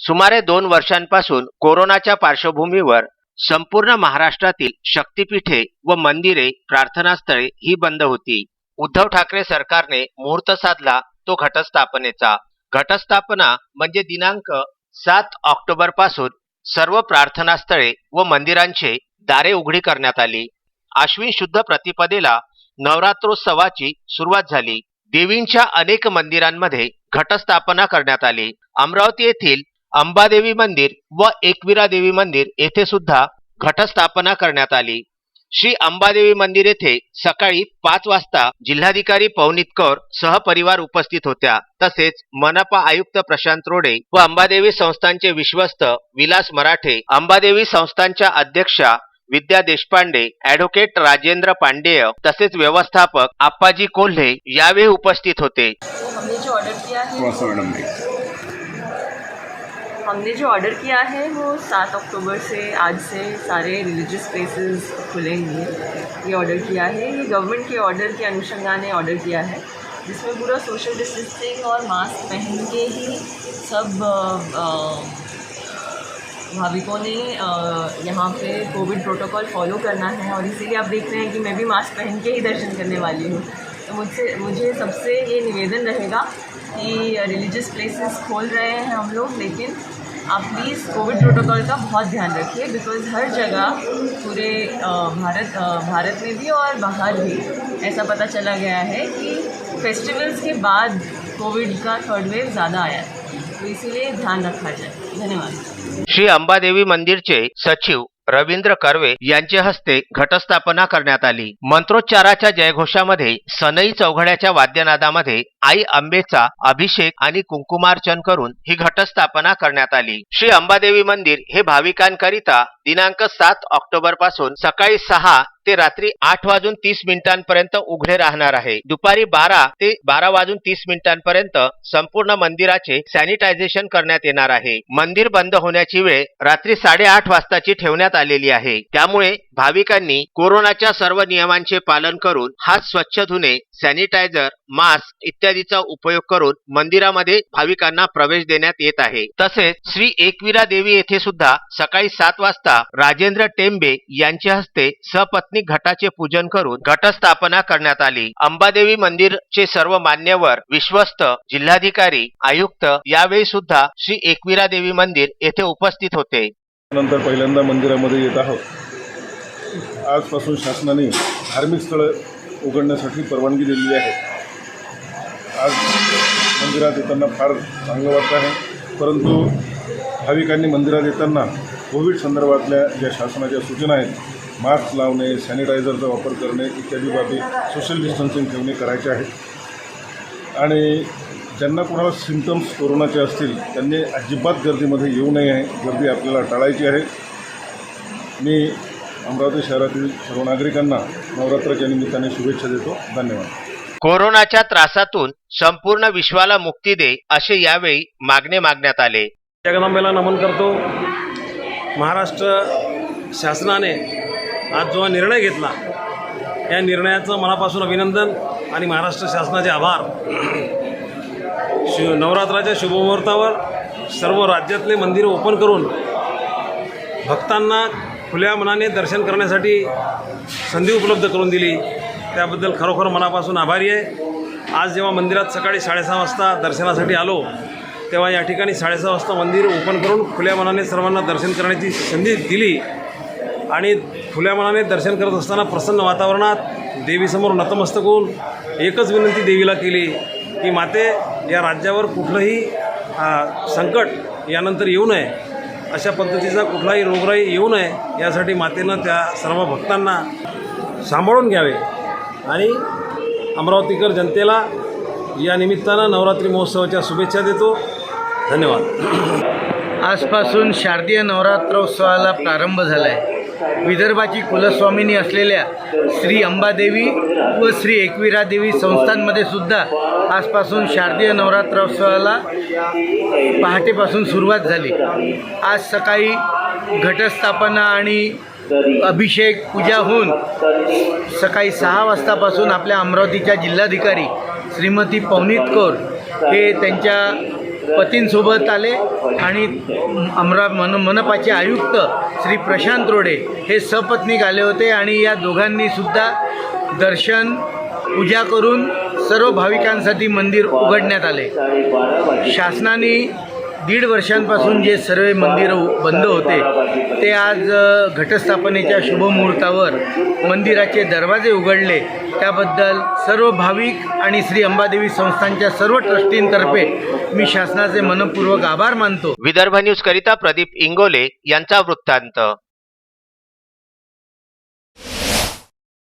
सुमारे दोन वर्षांपासून कोरोनाच्या पार्श्वभूमीवर संपूर्ण महाराष्ट्रातील शक्तिपीठे व मंदिरे प्रार्थनास्थळे ही बंद होती. उद्धव ठाकरे सरकारने मुहूर्त साधला तो घटस्थापनेचा. घटस्थापना म्हणजे दिनांक सात ऑक्टोबरपासून सर्व प्रार्थनास्थळे व मंदिरांचे दारे उघडी करण्यात आली. आश्विन शुद्ध प्रतिपदेला नवरात्रोत्सवाची सुरुवात झाली. देवींच्या अनेक मंदिरांमध्ये घटस्थापना करण्यात आली. अमरावती येथील अंबादेवी मंदिर व एकविरा देवी मंदिर येथे सुद्धा घटस्थापना करण्यात आली. श्री अंबादेवी मंदिर येथे सकाळी पाच वाजता जिल्हाधिकारी पवनीत कौर सहपरिवार उपस्थित होत्या. तसेच मनपा आयुक्त प्रशांत रोडे व अंबादेवी संस्थांचे विश्वस्त विलास मराठे अंबादेवी संस्थांच्या अध्यक्षा विद्या देशपांडे ऍडव्होकेट राजेंद्र पांडेय तसेच व्यवस्थापक आप्पाजी कोल्हे यावेळी उपस्थित होते. तो हमने जो ऑर्डर किया है, वो सात अक्टूबर से आज से सारे रिलीजियस प्लेसेस खुलेंगे। ये ऑर्डर किया है। ये गवर्नमेंट के ऑर्डर के अनुसंधान ने ऑर्डर किया है। जिसमें पूरा सोशल डिस्टेंसिंग और मास्क पहन के ही सब भाविकों ने यहाँ पे कोविड प्रोटोकॉल फॉलो करना है। और इसीलिए आप देख रहे हैं कि मैं भी मास्क पहन के ही दर्शन करने वाली हूँ। तो मुझसे, मुझे सबसे ये निवेदन रहेगा कि रिलीजियस प्लेसेस खोल रहे हैं हम लोग, लेकिन आप प्लीज़ कोविड प्रोटोकॉल का बहुत ध्यान रखिए बिकॉज़ हर जगह पूरे भारत भारत में भी और बाहर भी ऐसा पता चला गया है कि फेस्टिवल्स के बाद कोविड का थर्ड वेव ज़्यादा आया है। तो इसीलिए ध्यान रखा जाए। धन्यवाद। श्री अम्बा देवी मंदिर के सचिव रवींद्र कर्वे यांच्या हस्ते घटस्थापना करण्यात आली. मंत्रोच्चाराच्या जयघोषामध्ये सनई चौघड्याच्या वाद्यनादामध्ये आई अंबेचा अभिषेक आणि कुंकुमार्चन करून ही घटस्थापना करण्यात आली. श्री अंबादेवी मंदिर हे भाविकांकरिता दिनांक सात ऑक्टोबरपासून सकाळी सहा ते रात्री आठ वाजून तीस मिनिटांपर्यंत उघडे राहणार आहे. दुपारी बारा ते बारा वाजून तीस मिनिटांपर्यंत संपूर्ण मंदिराचे सॅनिटायझेशन करण्यात येणार आहे. मंदिर बंद होण्याची वेळ रात्री साडेआठ वाजताची ठेवण्यात आलेली आहे. त्यामुळे भाविकांनी कोरोनाच्या सर्व नियमांचे पालन करून हात स्वच्छ धुणे सॅनिटायझर मास्क इत्यादीचा उपयोग करून मंदिरामध्ये भाविकांना प्रवेश देण्यात येत आहे. तसेच श्री एकविरा देवी येथे सुद्धा सकाळी सात वाजता राजेंद्र टेंबे यांच्या हस्ते सपत्नी घटाचे पूजन करून घटस्थापना करण्यात आली. अंबादेवी मंदिरचे सर्व मान्यवर विश्वस्त जिल्हाधिकारी आयुक्त यावेळी सुद्धा श्री एकविरा देवी मंदिर येथे उपस्थित होते. नंतर पहिल्यांदा मंदिरामध्ये येत आहोत. आजपासून शासनाने धार्मिक स्थळं उघडण्यासाठी परवानगी दिलेली आहे. आज मंदिरात येताना फार चांगलं वाटतं आहे. परंतु भाविकांनी मंदिरात येताना कोविड संदर्भातल्या ज्या शासनाच्या सूचना आहेत मास्क लावणे सॅनिटायझरचा वापर करणे इत्यादी बाबी सोशल डिस्टन्सिंग ठेवणे करायचे आहेत. आणि ज्यांना कोणाला सिमटम्स कोरोनाचे असतील त्यांनी अजिबात गर्दीमध्ये येऊ नये आहे गर्दी आपल्याला टाळायची आहे. मी अमरावती शहरातील सर्व नागरिकांना नवरात्राच्या निमित्ताने शुभेच्छा देतो. धन्यवाद. कोरोनाच्या त्रासातून संपूर्ण विश्वाला मुक्ती दे असे यावेळी मागणे मागण्यात आले. जगदंबेला नमन करतो. महाराष्ट्र शासनाने आज जो हा निर्णय घेतला या निर्णयाचं मनापासून अभिनंदन आणि महाराष्ट्र शासनाचे आभार. शि नवरात्राच्या शुभमुहूर्तावर सर्व राज्यातले मंदिरं ओपन करून भक्तांना खुल्या मनाने दर्शन करण्यासाठी संधी उपलब्ध करून दिली. त्याबद्दल खरोखर मनापासून आभारी आहे. आज जेव्हा मंदिरात सकाळी साडेसहा वाजता दर्शनासाठी आलो तेव्हा या ठिकाणी साडेसहा वाजता मंदिर ओपन करून खुल्या मनाने सर्वांना दर्शन करण्याची संधी दिली आणि खुल्या मनाने दर्शन करत असताना प्रसन्न वातावरणात देवीसमोर नतमस्तक होऊन एकच विनंती देवीला केली की माते या राज्यावर कुठलंही संकट यानंतर येऊ नये. अशा पद्धतीचा कुठलाही रोगराई येऊ नये यासाठी मातेनं त्या सर्व भक्तांना सांभाळून घ्यावे. आणि अमरावतीकर जनतेला या निमित्तानं नवरात्री महोत्सवाच्या शुभेच्छा देतो. धन्यवाद. आजपासून शारदीय नवरात्रोत्सवाला प्रारंभ झाला आहे विदर्भाची कुलस्वामिनी असलेल्या श्री अंबादेवी व श्री एकविरा देवी संस्थांमध्ये सुद्धा आजपासून शारदीय नवरात्रोत्सवाला पहाटेपासून सुरुवात झाली. आज सकाळी घटस्थापना आणि अभिषेक पूजा होऊन सकाळी सहा वाजतापासून आपल्या अमरावतीच्या जिल्हाधिकारी श्रीमती पवनीत कौर हे त्यांच्या पतींसोबत आले आणि अमरा मन मनपाचे आयुक्त श्री प्रशांत रोडे हे सपत्नीक आले होते आणि या दोघांनी सुद्धा दर्शन पूजा करून सर्व भाविकांसाठी मंदिर उघडण्यात आले. शासनाने दीड वर्षांपासून जे सर्व मंदिरं बंद होते ते आज घटस्थापनेच्या शुभमुहूर्तावर मंदिराचे दरवाजे उघडले. त्याबद्दल सर्व भाविक आणि श्री अंबादेवी संस्थांच्या सर्व ट्रस्टींतर्फे मी शासनाचे मनपूर्वक आभार मानतो. विदर्भ न्यूज करिता प्रदीप इंगोले यांचा वृत्तांत.